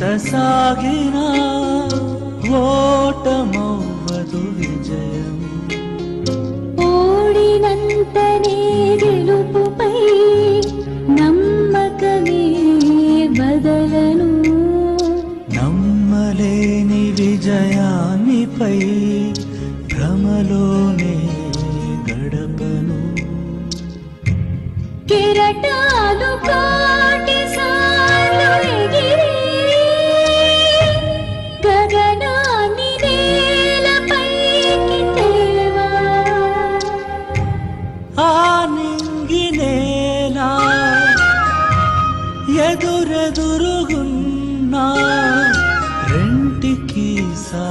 కొనసాగిన ఓటమవ్వదు విజయం. ఓడినంతనే గెలుపుపై నమ్మకమే బదలను. నమ్మలేని విజయాన్నిపై భ్రమలోనే గడపను. కెరటాలు కోటి నింగినేనా ఎదురెదురుగున్నా రెంటికి సా